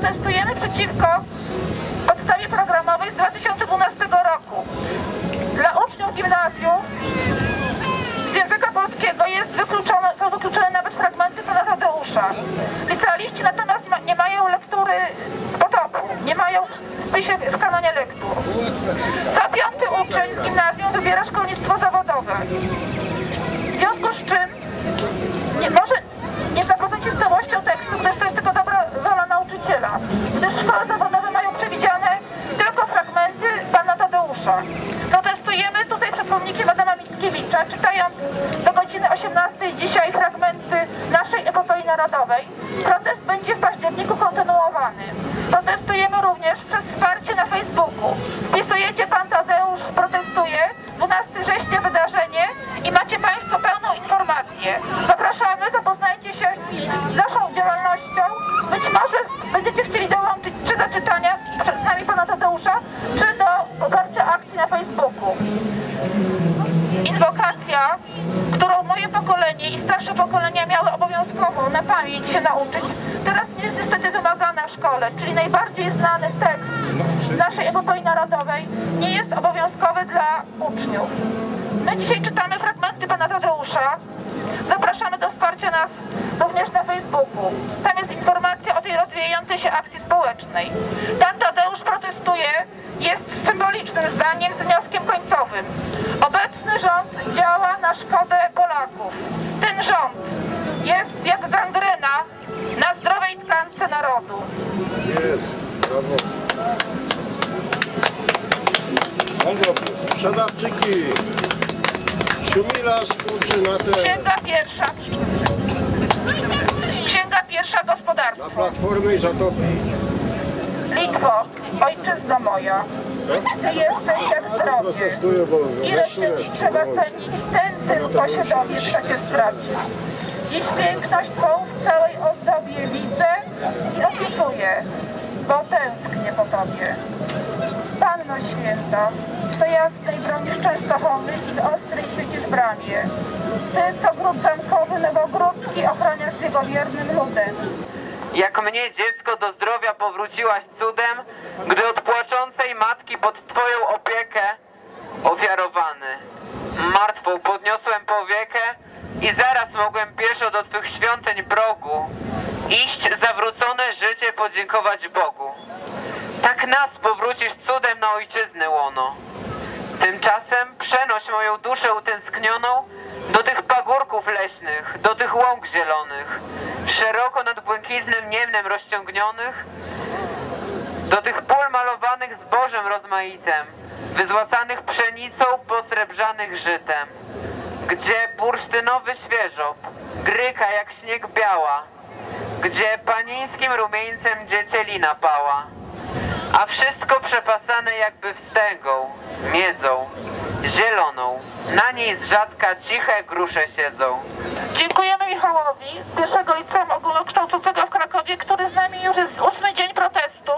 Protestujemy przeciwko podstawie programowej z 2012 roku. Dla uczniów gimnazjum z języka polskiego jest wykluczone, są wykluczone nawet fragmenty pana Tadeusza. Licealiści natomiast ma, nie mają lektury z potopu, nie mają spisie w kanonie lektur. Co piąty uczeń z gimnazjum wybiera szkolnictwo zawodowe. W związku z czym nie, może nie zapoznać się z całością tekstu, gdyż to jest tylko dobra rola nauczyciela. Gdyż szkoły zawodowe mają przewidziane tylko fragmenty pana Tadeusza. Protestujemy tutaj przed pomnikiem Adama Mickiewicza, czytając do godziny 18 dzisiaj fragmenty naszej epopei narodowej. Jest symbolicznym zdaniem z wnioskiem końcowym. Obecny rząd działa na szkodę Polaków. Ten rząd jest jak gangrena na zdrowej tkance narodu. Jest, brawo. Sprzedawczyki. Na te, Księga pierwsza. Księga pierwsza na gospodarstwo. platformę i zatopi. Litwo, ojczyzno moja, ty jesteś jak zdrowie. Ile się trzeba cenić, ten tylko się dowie, kto cię. Dziś piękność Twą w całej ozdobie widzę i opisuję, bo tęsknię po Tobie. Panno Święta, co jasnej bronisz Częstochowy i w ostrej świecisz bramie. Ty, co gród zamkowy Nowogrodzki ochroniasz z jego wiernym ludem. Jak mnie dziecko do zdrowia powróciłaś cudem, gdy od płaczącej matki pod Twoją opiekę ofiarowany. Martwą podniosłem powiekę i zaraz mogłem pieszo do Twych świątyń progu iść zawrócone życie podziękować Bogu. Tak nas powrócisz cudem na ojczyznę łono. Tymczasem przenoś moją duszę utęsknioną do tych pagórków leśnych, do tych łąk zielonych, szeroko nad błękitnym niemnem rozciągnionych, do tych pól malowanych zbożem rozmaitym, wyzłacanych pszenicą, posrebrzanych żytem, gdzie bursztynowy świeżop gryka jak śnieg biała, gdzie panińskim rumieńcem dziecielina pała a wszystko przepasane jakby wstęgą, miedzą, zieloną. Na niej z rzadka ciche grusze siedzą. Dziękujemy Michałowi z pierwszego liceum ogólnokształcącego w Krakowie, który z nami już jest ósmy dzień protestu.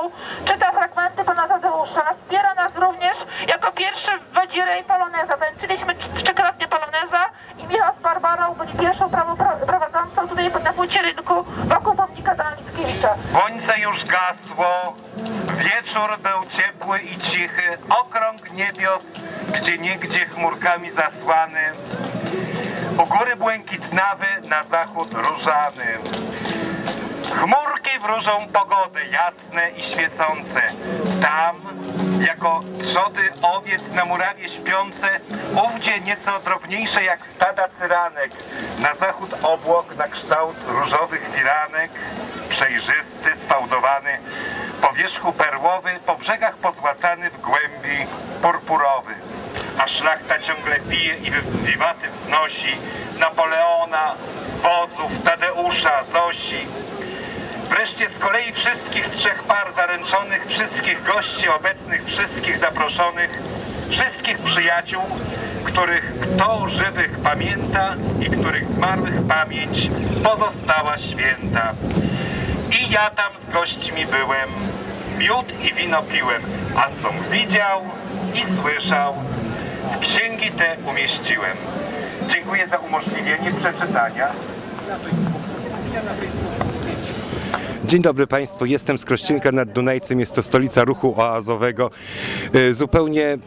Czyta fragmenty pana Tadeusza. Wspiera nas również jako pierwszy w Wadzirę i Poloneza. Tańczyliśmy trz- trzykrotnie Poloneza i Michał z Barbarą byli pierwszą prawo, pra- prowadzącą tutaj na płycie rynku wokół pomnika Dana Mickiewicza. Słońce już gasło, wieczór był ciepły i cichy, okrąg niebios, gdzie niegdzie chmurkami zasłany. U góry błękitnawy, na zachód różany. Chmurki wróżą pogody jasne i świecące. Tam, jako trzody owiec na murawie śpiące, ówdzie nieco drobniejsze jak stada cyranek. Na zachód obłok na kształt różowych firanek, przejrzysty, sfałdowany, po wierzchu perłowy, po brzegach pozłacany w głębi purpurowy. A szlachta ciągle pije i wiwaty wznosi Napoleona, wodzów, Tadeusza, Zosi. Wreszcie z kolei wszystkich trzech par zaręczonych, wszystkich gości obecnych, wszystkich zaproszonych, wszystkich przyjaciół, których kto żywych pamięta i których zmarłych pamięć pozostała święta. I ja tam z gośćmi byłem, miód i wino piłem, a com widział i słyszał, księgi te umieściłem. Dziękuję za umożliwienie przeczytania. Dzień dobry Państwu, jestem z Krościnka nad Dunajcem, jest to stolica ruchu oazowego. E, Zupełnie,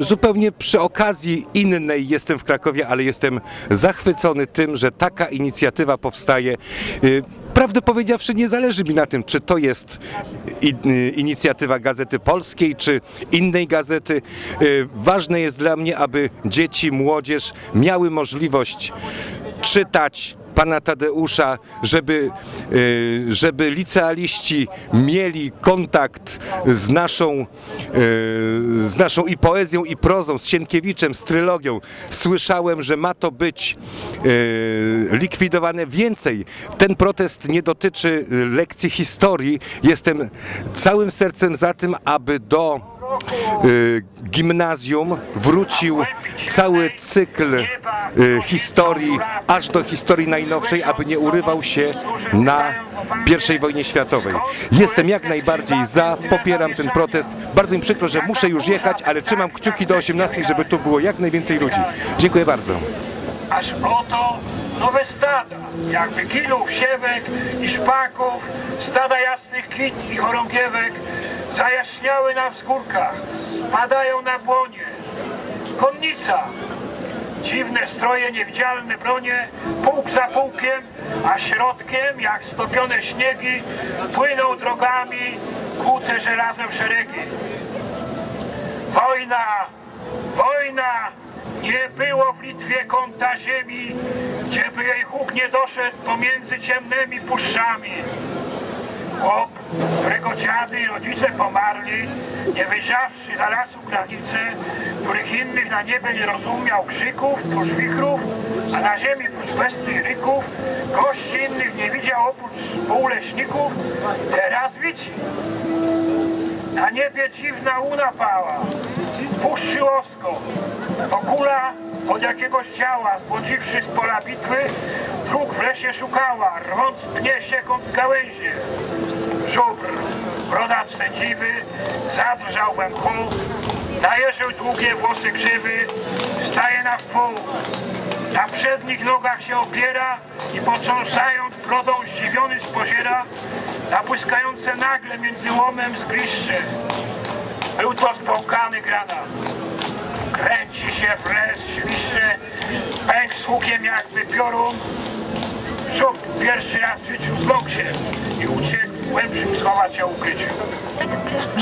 zupełnie przy okazji innej jestem w Krakowie, ale jestem zachwycony tym, że taka inicjatywa powstaje. Prawdę powiedziawszy, nie zależy mi na tym, czy to jest y, inicjatywa Gazety Polskiej, czy innej gazety. Y, Ważne jest dla mnie, aby dzieci, młodzież miały możliwość czytać pana Tadeusza, żeby, y, żeby licealiści mieli kontakt z naszą, y, z naszą i poezją, i prozą, z Sienkiewiczem, z trylogią. Słyszałem, że ma to być y, likwidowane więcej. Ten protest nie dotyczy lekcji historii. Jestem całym sercem za tym, aby do gimnazjum wrócił cały cykl y, historii, aż do historii najnowszej, aby nie urywał się na I wojnie światowej. Jestem jak najbardziej za, popieram ten protest. Bardzo mi przykro, że muszę już jechać, ale trzymam kciuki do 18, żeby tu było jak najwięcej ludzi. Dziękuję bardzo. Aż oto nowe stada, jakby kilów, siewek i szpaków, stada jasnych kwit i chorągiewek zajaśniały na wzgórkach, spadają na błonie. Konnica, dziwne stroje, niewidzialne bronie, pułk za pułkiem, a środkiem, jak stopione śniegi, płyną drogami kute żelazem szeregi. Wojna! Wojna! Nie było w Litwie kąta ziemi, gdzie by jej huk nie doszedł pomiędzy ciemnymi puszczami. Chłop, którego dziady i rodzice pomarli, nie wyjrzawszy za lasu granice, których innych na niebie nie rozumiał krzyków, prócz wichrów, a na ziemi prócz ryków, gości innych nie widział oprócz półleśników, teraz widzi. Na niebie dziwna łuna pała, puszczy łosko, to kula od jakiegoś ciała, zbłodziwszy z pola bitwy, dróg w lesie szukała, rwąc pnie siekąc gałęzie. Żubr, brodacz sędziwy, zadrżał we mchu, najeżył długie włosy krzywy, wstaje na wpół. Na przednich nogach się opiera i potrząsając brodą zdziwiony spoziera na błyskające nagle między łomem zgliszcze. Był to spłukany granat. Kręci się w les, świszcze, pęk z hukiem jakby piorun. Żuk pierwszy raz w życiu się i uciekł w głębszym schować się ukryciu.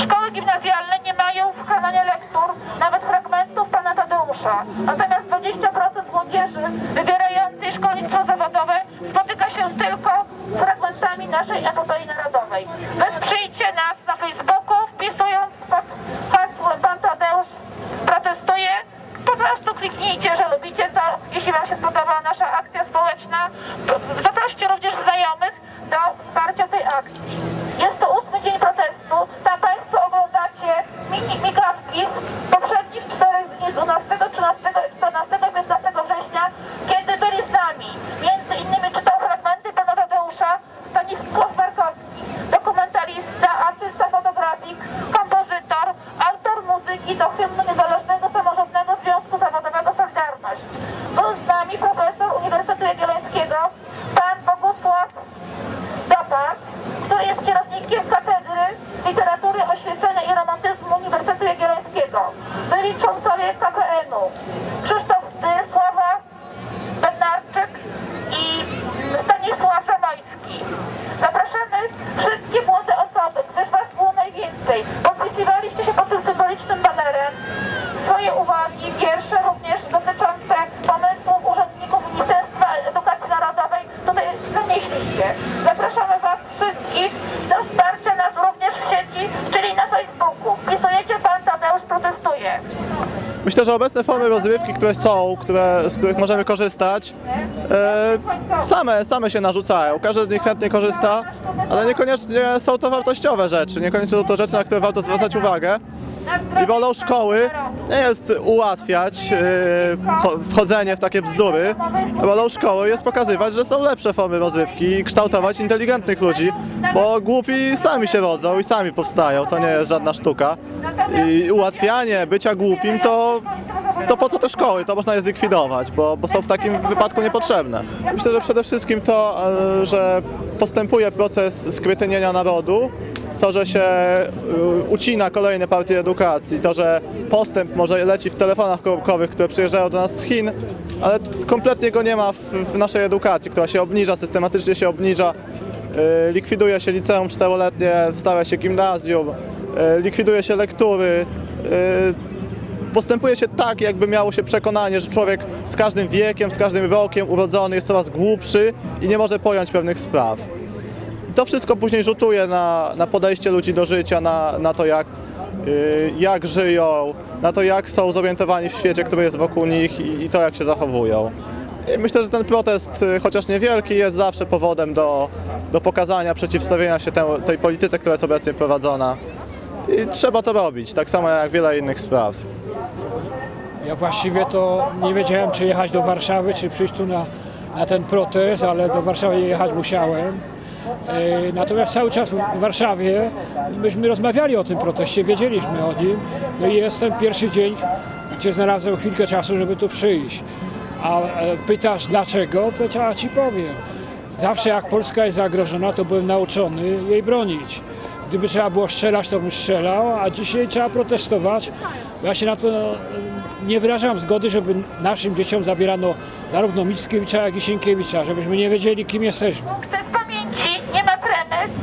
Szkoły gimnazjalne nie mają w kanonie lektur nawet fragmentów pana Tadeusza. Natomiast 20% that rozrywki, które są, które, z których możemy korzystać, e, same, same się narzucają. Każdy z nich chętnie korzysta, ale niekoniecznie są to wartościowe rzeczy, niekoniecznie są to rzeczy, na które warto zwracać uwagę. I rolą szkoły jest ułatwiać e, wcho- wchodzenie w takie bzdury. Rolą szkoły jest pokazywać, że są lepsze formy rozrywki i kształtować inteligentnych ludzi, bo głupi sami się rodzą i sami powstają, to nie jest żadna sztuka. I ułatwianie bycia głupim to to po co te szkoły? To można je zlikwidować, bo, bo są w takim wypadku niepotrzebne. Myślę, że przede wszystkim to, e, że postępuje proces skretynienia narodu, to, że się e, ucina kolejne partie edukacji, to, że postęp może leci w telefonach komórkowych, które przyjeżdżają do nas z Chin, ale kompletnie go nie ma w, w naszej edukacji, która się obniża, systematycznie się obniża. E, Likwiduje się liceum czteroletnie, wstawia się gimnazjum, e, likwiduje się lektury. Postępuje się tak, jakby miało się przekonanie, że człowiek z każdym wiekiem, z każdym rokiem urodzony jest coraz głupszy i nie może pojąć pewnych spraw. To wszystko później rzutuje na, na podejście ludzi do życia, na, na to, jak, y, jak żyją, na to, jak są zorientowani w świecie, który jest wokół nich i, i to, jak się zachowują. I myślę, że ten protest, y, chociaż niewielki, jest zawsze powodem do, do pokazania, przeciwstawienia się tej polityce, która jest obecnie prowadzona. I trzeba to robić, tak samo jak wiele innych spraw. Ja właściwie to nie wiedziałem, czy jechać do Warszawy, czy przyjść tu na, na ten protest, ale do Warszawy jechać musiałem. E, Natomiast cały czas w Warszawie myśmy rozmawiali o tym proteście, wiedzieliśmy o nim. No i jestem pierwszy dzień, gdzie znalazłem chwilkę czasu, żeby tu przyjść. A e, pytasz dlaczego, to ja ci powiem. Zawsze jak Polska jest zagrożona, to byłem nauczony jej bronić. Gdyby trzeba było strzelać, to bym strzelał, a dzisiaj trzeba protestować. Ja się na to no, nie wyrażam zgody, żeby naszym dzieciom zabierano zarówno Mickiewicza, jak i Sienkiewicza, żebyśmy nie wiedzieli, kim jesteśmy.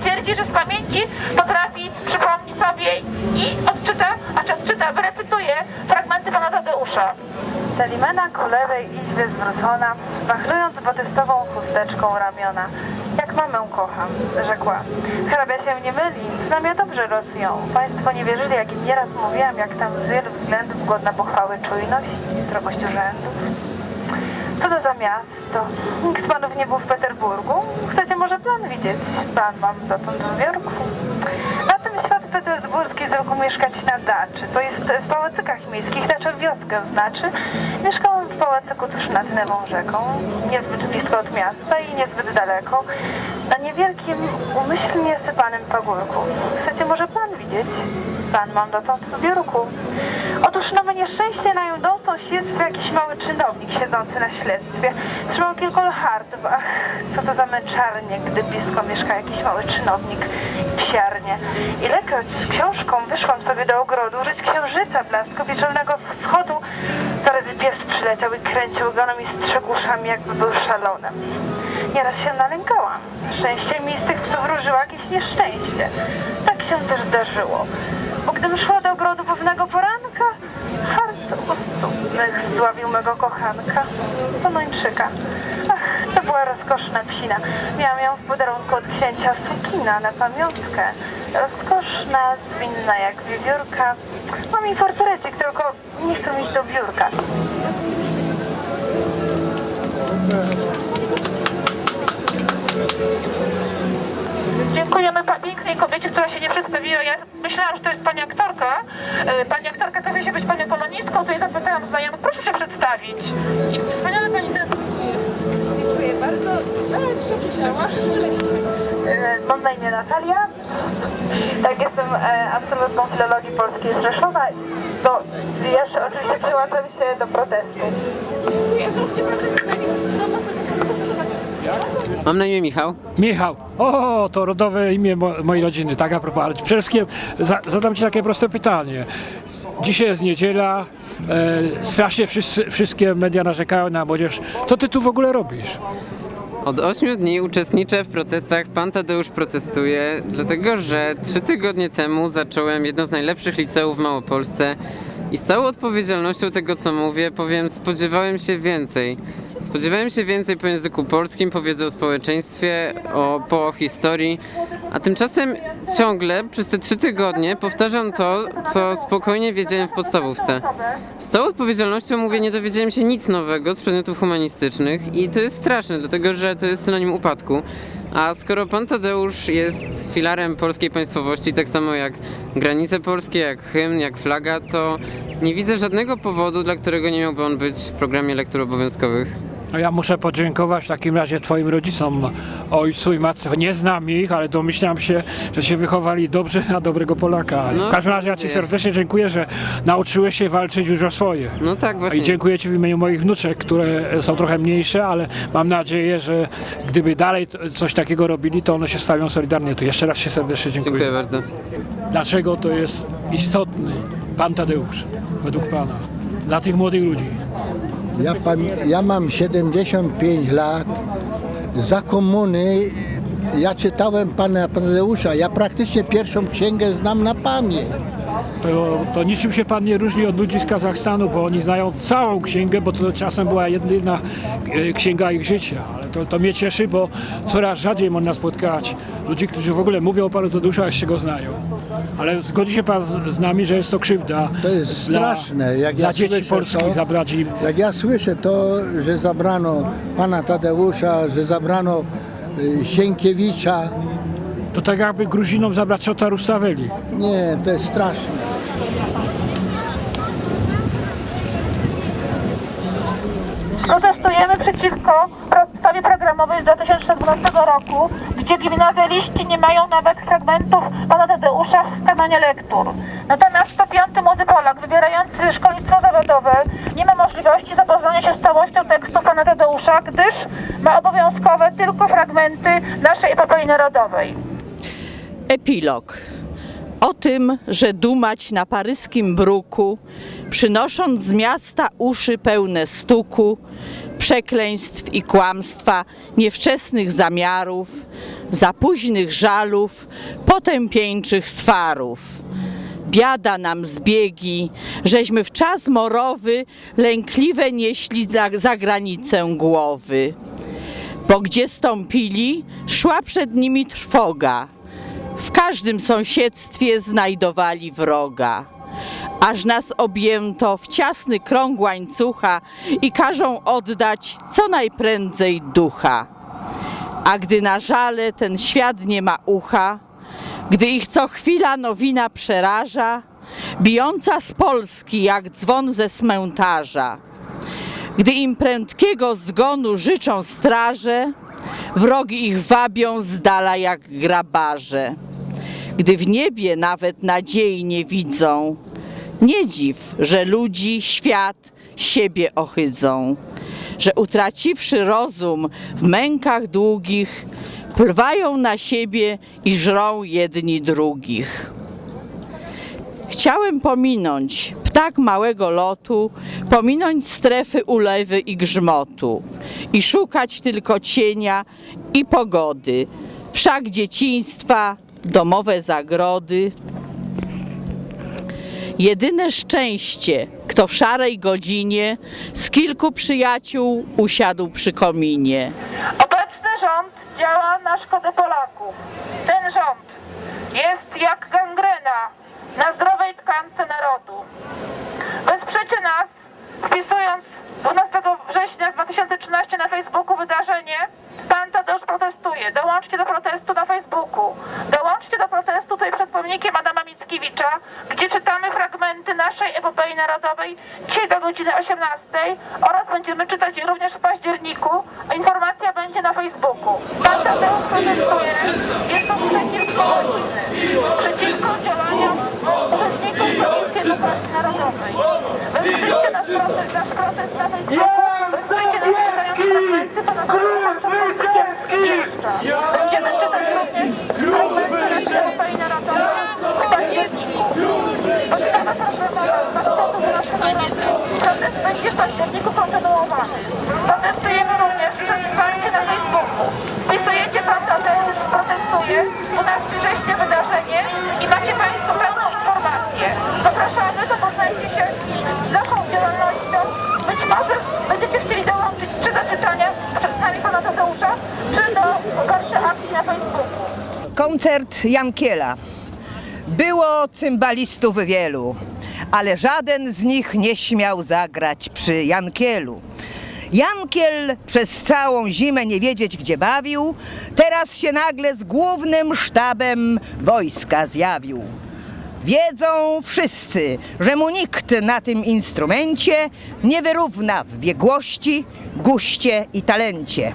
Twierdzi, że z pamięci potrafi, przypomni sobie i odczyta, a czy odczyta, wyrecytuje fragmenty pana Tadeusza. Salimena ku lewej izbie zwrócona, wachlując batystową chusteczką ramiona. Jak mamę kocham, rzekła. Hrabia się nie myli, znam ja dobrze Rosję. Państwo nie wierzyli, jak im nieraz mówiłam, jak tam z wielu względów godna pochwały czujność i srogość urzędów. Co to za miasto? Nikt z panów nie był w Peterburgu? Chcecie może plan widzieć? Pan mam dotąd w Jorku. Na tym świat petersburski zwykł mieszkać na daczy. To jest w pałacykach miejskich, znaczy wioskę znaczy. Mieszkałem w pałacyku tuż nad Newą rzeką, niezbyt blisko od miasta i niezbyt daleko, na niewielkim, umyślnie sypanym pagórku. Chcecie może plan widzieć? Pan mam dotąd w biurku. Otóż nowe nieszczęście na ją sąsiedztwie jakiś mały czynownik siedzący na śledztwie. Trzymał kilku hardów. Ach, co to za męczarnie, gdy blisko mieszka jakiś mały czynownik i psiarnie. Ilekroć z książką wyszłam sobie do ogrodu, żyć księżyca blasku wieczornego wschodu, zaraz pies przyleciał i kręcił ogonem i strzegł uszami, jakby był szalonym. Nieraz się nalękałam. Szczęście mi z tych psów wróżyło jakieś nieszczęście. Tak się też zdarzyło. Bo gdym szła do ogrodu pewnego poranka, hart ustupnych zdławił mego kochanka, Ponończyka. Ach, to była rozkoszna psina. Miałam ją w podarunku od księcia Sukina na pamiątkę. Rozkoszna, zwinna jak wiewiórka. Mam jej portrecik, tylko nie chcę iść do biurka. Dziękujemy pięknej kobiecie, która się nie przedstawiła. Ja myślałam, że to jest pani aktorka. E, Pani aktorka okazuje się być panią polonistką, to jej zapytałam znajomych, proszę się przedstawić. I wspaniale pani Dziękuję bardzo. E, Mam na imię Natalia. Tak, jestem e, absolwentką filologii polskiej z Rzeszowa. Do, jeszcze oczywiście przyłączam się do protestu. Mam na imię Michał. Michał, o, to rodowe imię mo- mojej rodziny, tak a propos, ale przede wszystkim za, zadam Ci takie proste pytanie. Dzisiaj jest niedziela, e, strasznie wszyscy, wszystkie media narzekają na młodzież. Co Ty tu w ogóle robisz? Od 8 dni uczestniczę w protestach. Pan Tadeusz protestuje, dlatego że trzy tygodnie temu zacząłem jedno z najlepszych liceów w Małopolsce i z całą odpowiedzialnością tego, co mówię, powiem, spodziewałem się więcej. Spodziewałem się więcej po języku polskim, po wiedzy o społeczeństwie, o, po historii, a tymczasem ciągle przez te trzy tygodnie powtarzam to, co spokojnie wiedziałem w podstawówce. Z całą odpowiedzialnością mówię, nie dowiedziałem się nic nowego z przedmiotów humanistycznych i to jest straszne, dlatego że to jest synonim upadku. A skoro pan Tadeusz jest filarem polskiej państwowości, tak samo jak granice polskie, jak hymn, jak flaga, to nie widzę żadnego powodu, dla którego nie miałby on być w programie lektur obowiązkowych. No ja muszę podziękować w takim razie Twoim rodzicom, ojcu i matce. Nie znam ich, ale domyślam się, że się wychowali dobrze na dobrego Polaka. No, w każdym razie ja Ci serdecznie dziękuję, że nauczyłeś się walczyć już o swoje. No tak, właśnie. I dziękuję Ci w imieniu moich wnuczek, które są trochę mniejsze, ale mam nadzieję, że gdyby dalej coś takiego robili, to one się stawią solidarnie. Tu jeszcze raz się serdecznie dziękuję. Dziękuję bardzo. Dlaczego to jest istotny Pan Tadeusz, według Pana, dla tych młodych ludzi? Ja, ja mam 75 lat. Za komuny ja czytałem pana Tadeusza. Ja praktycznie pierwszą księgę znam na pamięć. To, to niczym się Pan nie różni od ludzi z Kazachstanu, bo oni znają całą księgę, bo to czasem była jedyna e, księga ich życia. Ale to, to mnie cieszy, bo coraz rzadziej można spotkać ludzi, którzy w ogóle mówią o Panu Tadeuszu, a jeszcze go znają. Ale zgodzi się Pan z, z nami, że jest to krzywda To jest dla, straszne. Jak dla ja dzieci słyszę polskich, to- zabrać im Jak ja słyszę to, że zabrano pana Tadeusza, że zabrano y, Sienkiewicza, To tak jakby Gruzinom zabrać Czota Rustaveli. nie, to jest straszne. Protestujemy przeciwko podstawie programowej z 2012 roku, gdzie gimnazjaliści nie mają nawet fragmentów pana Tadeusza w kananie lektur. Natomiast 105 młody Polak wybierający szkolnictwo zawodowe nie ma możliwości zapoznania się z całością tekstu pana Tadeusza, gdyż ma obowiązkowe tylko fragmenty naszej epopei narodowej. Epilog. O tym, że dumać na paryskim bruku, przynosząc z miasta uszy pełne stuku, przekleństw i kłamstwa, niewczesnych zamiarów, za późnych żalów, potępieńczych swarów. Biada nam zbiegi, żeśmy w czas morowy lękliwe nieśli za, za granicę głowy. Bo gdzie stąpili, szła przed nimi trwoga. W każdym sąsiedztwie znajdowali wroga. Aż nas objęto w ciasny krąg łańcucha i każą oddać co najprędzej ducha. A gdy na żale ten świat nie ma ucha, gdy ich co chwila nowina przeraża, bijąca z Polski jak dzwon ze cmentarza, gdy im prędkiego zgonu życzą straże, wrogi ich wabią z dala jak grabarze. Gdy w niebie nawet nadziei nie widzą, nie dziw, że ludzi świat siebie ochydzą, że utraciwszy rozum w mękach długich, plwają na siebie i żrą jedni drugich. Chciałem pominąć ptak małego lotu, pominąć strefy ulewy i grzmotu i szukać tylko cienia i pogody, wszak dzieciństwa, domowe zagrody. Jedyne szczęście, kto w szarej godzinie z kilku przyjaciół usiadł przy kominie. Obecny rząd działa na szkodę Polaków. Ten rząd jest jak gangrena na zdrowej tkance narodu. Wesprzecie nas, wpisując 12 września 2013 na Facebooku wydarzenie Pan Tadeusz protestuje. Dołączcie do protestu na Facebooku. Dołączcie do protestu tutaj przed pomnikiem Adama Mickiewicza, gdzie czytamy fragmenty naszej epopei narodowej dzisiaj do godziny 18 oraz będziemy czytać je również w październiku. Informacja będzie na Facebooku. Pan Tadeusz protestuje. Jest to przeciwko wojny, przeciwko działaniom uczestników Komisji Edukacji Narodowej. Wesprzyjcie nasz protest, nasz protest na Facebooku. Wesprzyjcie nasze fragmenty pana Tadeusza przed pomnikiem Mieszcza. Będziemy czytać również fragmenty naszej epopei narodowej w październiku. Podstawa programowa 2012 roku. Protest będzie w październiku kontynuowany. Protestujemy również przez wsparcie na Facebooku. Wpisujecie Pan Tadeusz protestuje, 12 września wydarzenie i macie Państwo pełną informację. Zapraszamy, zapoznajcie się z naszą działalnością. Być może będziecie chcieli dołączyć czy do czytania przed Pana Tadeusza, czy do poparcia akcji na Facebooku. Koncert Jankiela. Było cymbalistów wielu, ale żaden z nich nie śmiał zagrać przy Jankielu. Jankiel przez całą zimę nie wiedzieć gdzie bawił, teraz się nagle z głównym sztabem wojska zjawił. Wiedzą wszyscy, że mu nikt na tym instrumencie nie wyrówna w biegłości, guście i talencie.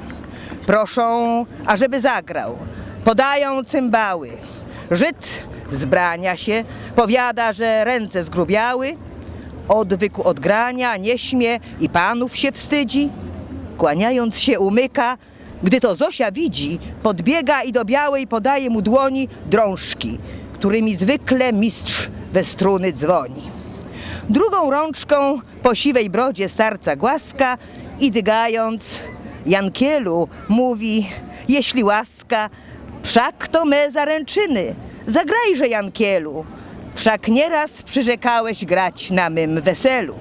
Proszą, ażeby zagrał. Podają cymbały. Żyd wzbrania się, powiada, że ręce zgrubiały. Odwyku od grania, nie śmie i panów się wstydzi. Kłaniając się umyka, gdy to Zosia widzi, podbiega i do białej podaje mu dłoni drążki, którymi zwykle mistrz we struny dzwoni. Drugą rączką po siwej brodzie starca głaska i dygając Jankielu mówi, jeśli łaska, wszak to me zaręczyny, zagrajże Jankielu, wszak nieraz przyrzekałeś grać na mym weselu.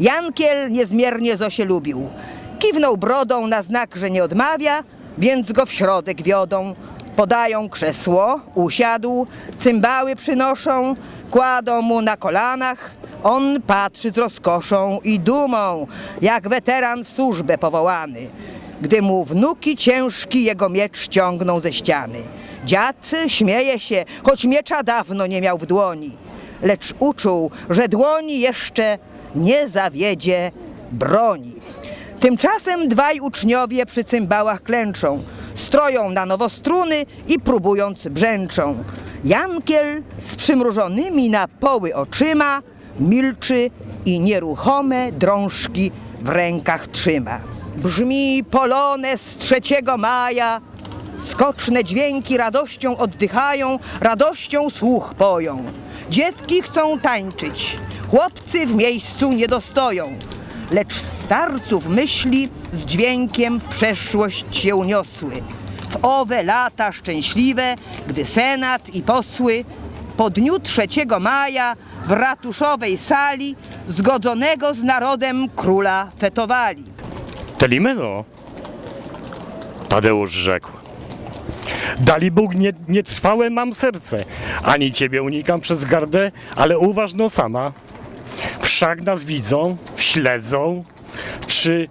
Jankiel niezmiernie Zosię lubił. Kiwnął brodą na znak, że nie odmawia, więc go w środek wiodą. Podają krzesło, usiadł, cymbały przynoszą, kładą mu na kolanach. On patrzy z rozkoszą i dumą, jak weteran w służbę powołany, gdy mu wnuki ciężki jego miecz ciągną ze ściany. Dziad śmieje się, choć miecza dawno nie miał w dłoni, lecz uczuł, że dłoni jeszcze nie zawiedzie broni. Tymczasem dwaj uczniowie przy cymbałach klęczą, stroją na nowo struny i próbując brzęczą. Jankiel z przymrużonymi na poły oczyma milczy i nieruchome drążki w rękach trzyma. Brzmi polones 3 maja, Skoczne dźwięki radością oddychają, radością słuch poją. Dziewki chcą tańczyć, chłopcy w miejscu nie dostoją. Lecz starców myśli z dźwiękiem w przeszłość się uniosły. W owe lata szczęśliwe, gdy senat i posły po dniu 3 maja w ratuszowej sali zgodzonego z narodem króla fetowali. Telimeno, Tadeusz rzekł. Dali Bóg nie, nietrwałe mam serce, ani ciebie unikam przez gardę, ale uważ no sama. Wszak nas widzą, śledzą, czy,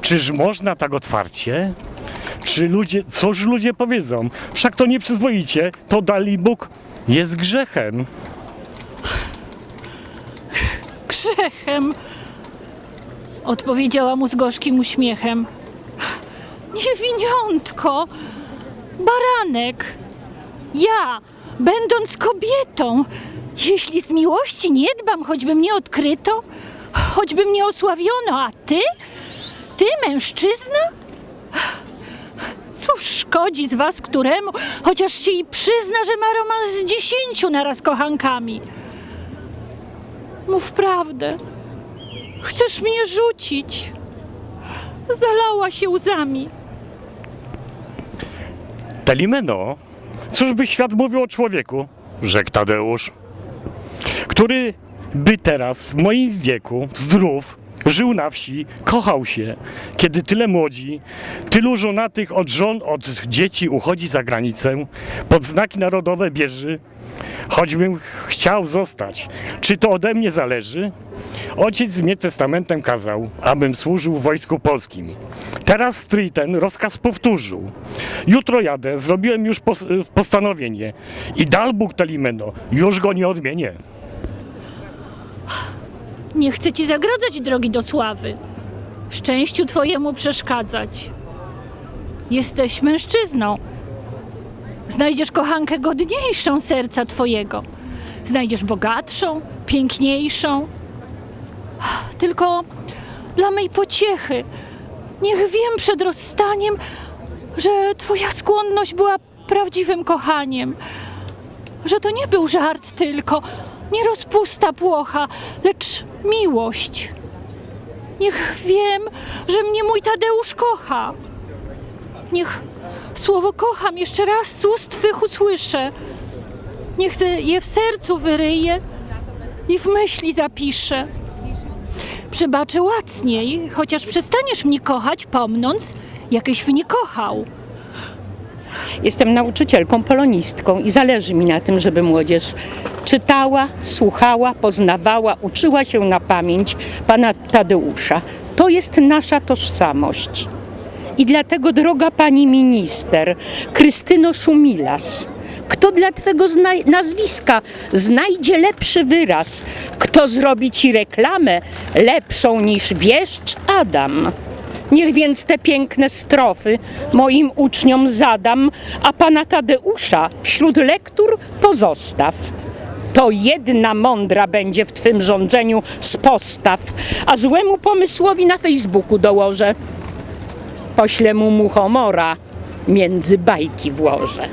czyż można tak otwarcie? Czy ludzie, coż ludzie powiedzą? Wszak to nieprzyzwoicie, to dali Bóg jest grzechem. Grzechem, odpowiedziała mu z gorzkim uśmiechem. Niewiniątko, baranek, ja, będąc kobietą, jeśli z miłości nie dbam, choćby mnie odkryto, choćby mnie osławiono, a ty? Ty, mężczyzna? Cóż szkodzi z was któremu, chociaż się i przyzna, że ma romans z dziesięciu naraz kochankami. Mów prawdę. Chcesz mnie rzucić. Zalała się łzami. Telimeno, cóż by świat mówił o człowieku, rzekł Tadeusz, który by teraz w moim wieku, zdrów, żył na wsi, kochał się, kiedy tyle młodzi, tylu żonatych od żon, od dzieci uchodzi za granicę, pod znaki narodowe bierze, choćbym chciał zostać, czy to ode mnie zależy? Ojciec mnie testamentem kazał, abym służył w wojsku polskim. Teraz stryj ten rozkaz powtórzył. Jutro jadę, zrobiłem już pos postanowienie i dal Bóg Telimeno, już go nie odmienię. Nie chcę ci zagradzać drogi do sławy. Szczęściu twojemu przeszkadzać. Jesteś mężczyzną. Znajdziesz kochankę godniejszą serca twojego. Znajdziesz bogatszą, piękniejszą. Tylko dla mej pociechy, niech wiem przed rozstaniem, że twoja skłonność była prawdziwym kochaniem. Że to nie był żart tylko, nie rozpusta płocha, lecz miłość. Niech wiem, że mnie mój Tadeusz kocha. Niech słowo kocham jeszcze raz z ust Twych usłyszę. Niech je w sercu wyryję i w myśli zapiszę. Przebaczę łacniej, chociaż przestaniesz mnie kochać, pomnąc, jakeś mnie kochał. Jestem nauczycielką, polonistką i zależy mi na tym, żeby młodzież czytała, słuchała, poznawała, uczyła się na pamięć pana Tadeusza. To jest nasza tożsamość. I dlatego, droga pani minister, Krystyno Szumilas, Kto dla twego nazwiska znajdzie lepszy wyraz? Kto zrobi ci reklamę lepszą niż wieszcz Adam? Niech więc te piękne strofy moim uczniom zadam, a pana Tadeusza wśród lektur pozostaw. To jedna mądra będzie w twym rządzeniu z postaw, a złemu pomysłowi na Facebooku dołożę. Poślę mu muchomora, między bajki włożę.